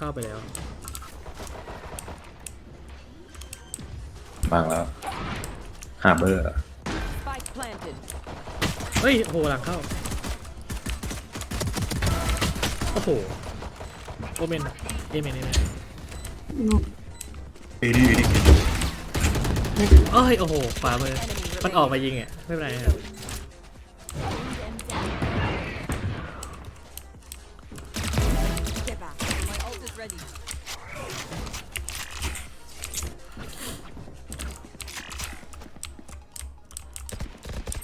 เข้าไปแล้ว บางแล้วฮาร์เบอร์ Spike planted. เฮ้ยโหหลังเข้า โอ้โห โอเมนเอเมนเอเมนเอดีเอดีเอ้ย โอ้โหขวามือมันออกมายิงอะ ไม่เป็นไรครับ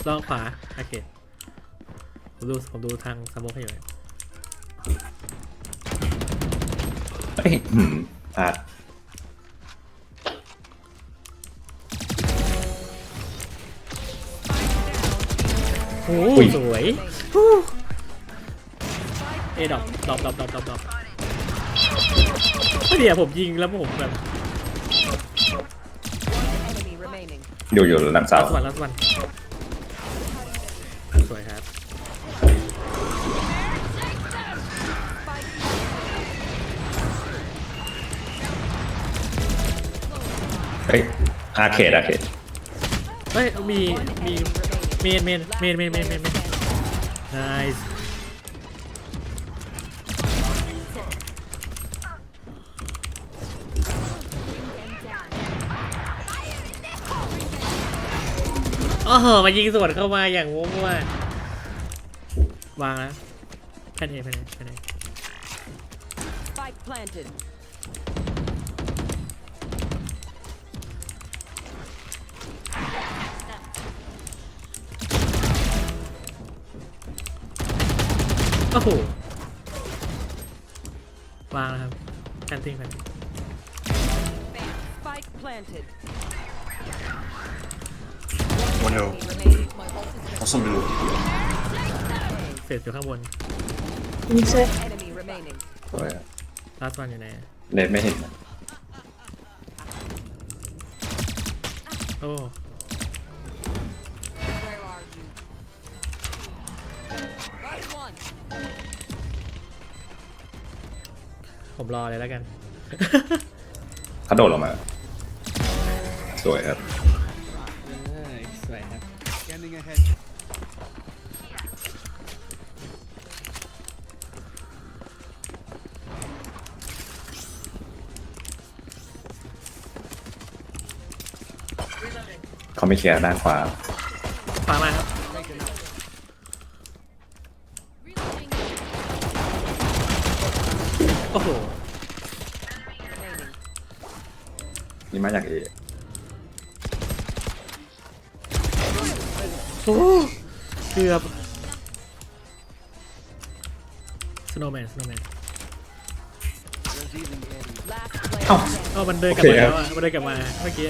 ลองขวาโอเคผมดูผมดูทางสโมกให้อยู่เฮ้ยหืมพลาดโอ้อุ้ยสวยเอดอกดอกดอกดอกดอกดอกเดี๋ยวผมยิงแล้วผมแบบ Enemy remaining. อยู่อยู่หลังเสาลัสวัน ฮ้ยอาเขตอาเขตเฮ้ยมีมีเมนเมนเมนเมนเมนเมนเมน nice โอ้โหมายิงสวนเข้ามาอย่างงงว่าวางแล้วแพนเอแพนเอแพนเอ Spike planted. โอ้โหวางแล้วครับแพนทิ้งแพนทิ้ง Spike planted. วันเดียว Enemy remaining. My ult is เขาส่งไปดูเฟสอยู่ข้างบน ready. Enemy remaining. สวยลาสวันอยู่ไหนเลนไม่เห็นโอ้ ผมรอเลยแล้วกัน เขาโดดลงมา สวยครับ สวยครับ Scanning ahead. เขาไม่เคลียร์ด้านขวาขวามาครับ โอ้โห Remaining. นี่ มาจากเอโอ้เกือบสโนว์แมนสโนว์แมน Revealing area. Last player Oh. standing. เอ้ามันเดินกลับมาแล้วอะมันเดินกลับมาเมื่อกี้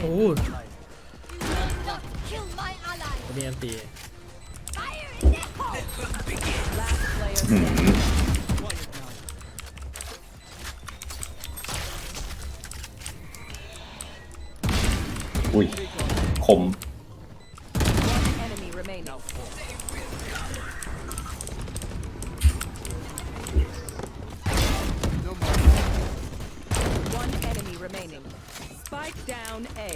โอ้มีอันตี Last อุ้ยคม Enemy remaining. No more. One enemy remaining. Spike down A.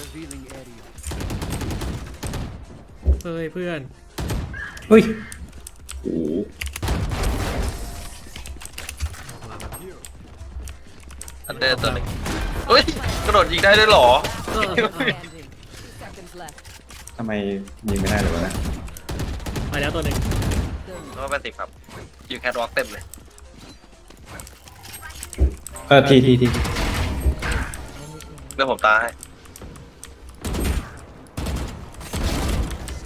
Revealing area. เฮ้ยเพื่อน เฮ้ยโอ้โห อันเดอร์ตัวหนึงเฮ้ยกระโดดยิงได้ด้วยเหรอเออ Standing. Two seconds left. ทำไมยิงไม่ได้เลยวะนะมาแล้วตัวหนึ่งแล้วก็เป็นสิบครับยิงแคทวอล์กเต็มเลยเออทีทีทีเรื่องผมตาให้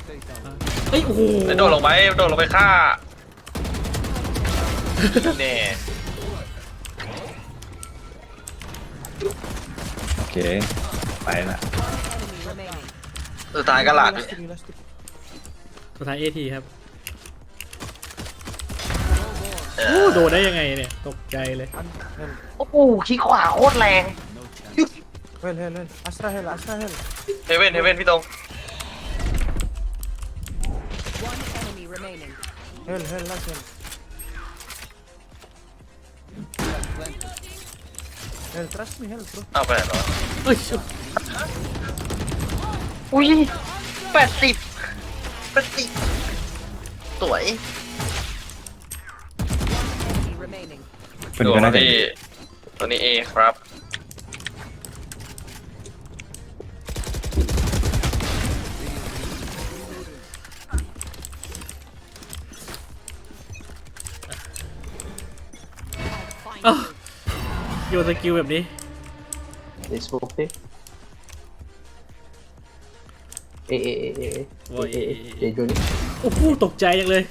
Stay down. เฮ้ยโอ้โหแล้วโดดลงไปโดดลงไปฆ่าแน่ โอเค ไปละสุดท้ายก็หลักด้สุดท้ายเอทีครับเอออู้โดนได้ยังไงเนี่ย ตกใจเลย โอ้โหขี้ขวาโคตรแรงเฮลเฮลเฮล Astra hel, Astra hel. เฮเวนเฮเวนพี่ตรง Hel hel last hel. Hell, trust me, hell, bro. เอาไปไหนแล้วเอ้ยชุอุ้ยแปดสิบแปดสิบสวย Enemy remaining. ตัวนี้ก็น่าจะที่ตัวนี้เอครับอ้าว โยนสกิลแบบนี้ They smoke it. Eh, eh, eh, eh, eh. Ôi, Eh, eh, eh, eh. eh. They join it. โอ้โหตกใจจังเลย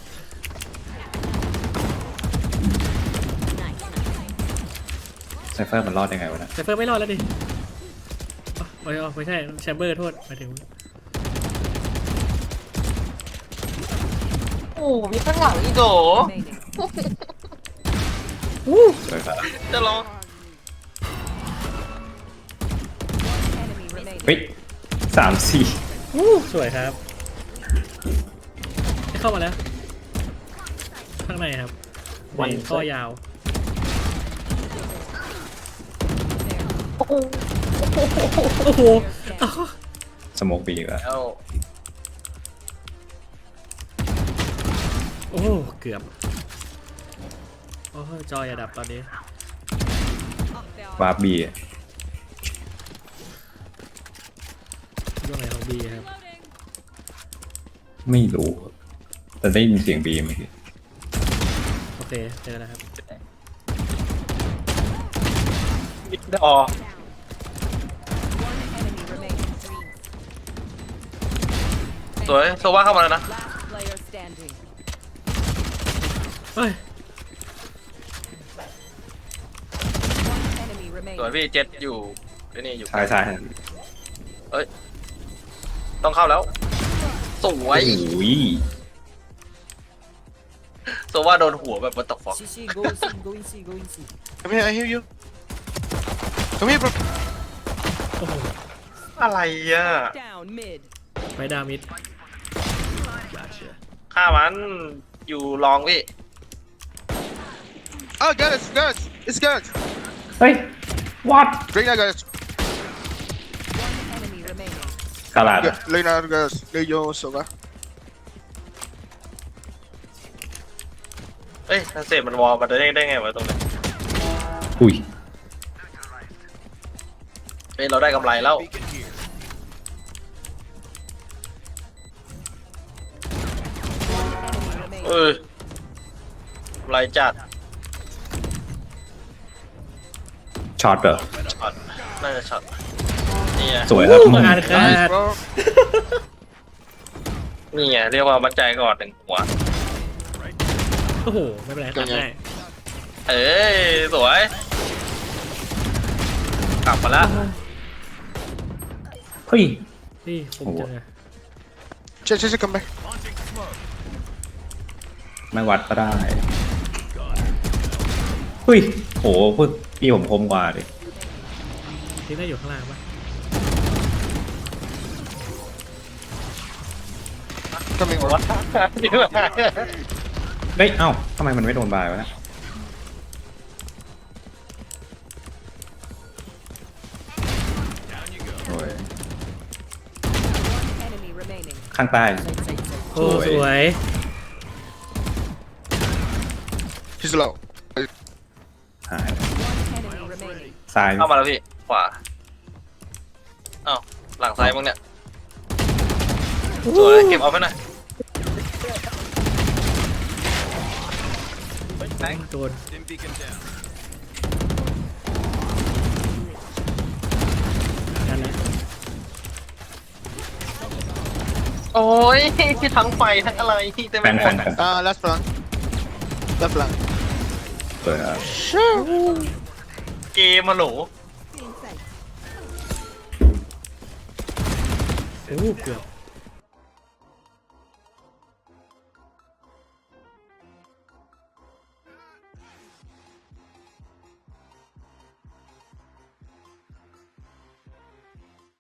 ไซเฟอร์มันรอดยังไงวะนะแต่เฟิร์มไม่รอดแล้วดิอ๋อไม่อ๋อไม่ใช่แชมเบอร์โทษหมายถึง โอ้มีข้างหลังอีกโด Remaining. สวยครับจะรอ Enemy เฮ้ยสามสี่วู้สวยครับให้เข้ามาแล้ว ข้างในครับวันในท่อยาวโอ้โหอ้าวสโมกบีอีกแล้วแล้วโอ้โหเกือบ โอ้โหจออย่าดับตอนนี้วาร์ป บีช่วงไหนของบีครับไม่รู้แต่ได้ยินเสียงบีเมื่อกี้โอเคเจอแล้วครับดอ One enemy remaining. สวยโซว่าเข้ามาแล้วนะ Last player standing. เฮ้ย One enemy สวย remaining. พี่เจ็ดอยู่ที่นี่อยู่ ใช่ใช่ ต้องเข้าแล้วสวยโอ้ยโซว่าโดนหัวแบบวัตฟอก See, see, go in C, go in C, go in C. Come here, I hear you. Come here, bro. โอ้โหอะไรอะ Down mid. ไปดามิดฆ่ามันอยู่ลองพี่ Oh, guys, guys, it's guys. เฮ้ย what Bring that, guys. One enemy remaining. กาลาดอะ Yeah, Lay down, guys. Lay your soga. เอ้ยทันเสพมันวอลมาได้ได้ไงวะตรงนี้อุ้ย เฮ้ยเราได้กำไรแล้ว Enemy เอ remaining. อกำไรจัดช็อตเหรอช็อตน่าจะช็อตนี่ไง สวยครับมาอ่านขา Nice, ด bro. นี่ไงเรียกว่ามั่นใจก่อนหนึ่งหัว โอ้โห ไม่เป็นไรตัดได้เอ้ยสวย กลับมาแล้วเฮ้ยนี่ผมจังอะ Check, check, check, come back. ไม่วัดก็ได้เฮ้ยโหพูดพี่ผมคมกว่าดินี่น่าอยู่ข้างล่างปะ Coming, bro. วัดนี่ว่าเฮ้ยเอ้าทำไมมันไม่โดนบายวะเนะโอ้ย Enemy remaining. ข้างใต้ โอ้สวย He's low. หาย Enemy remaining. ซ้ายเข้ามาแล้วพี่ ขวาอ้าวหลังซ้ายมึงเนี่ย สวย เก็บเอาไปหน่อย โดนนั่นแหละโอ้ยที่ทั้งไฟทั้งอะไรที่เต็มแฟไปนหมแฟดนแฟน Ah, last flank. Left flank. สวยครับเกมมาโหลโอ้เกือบ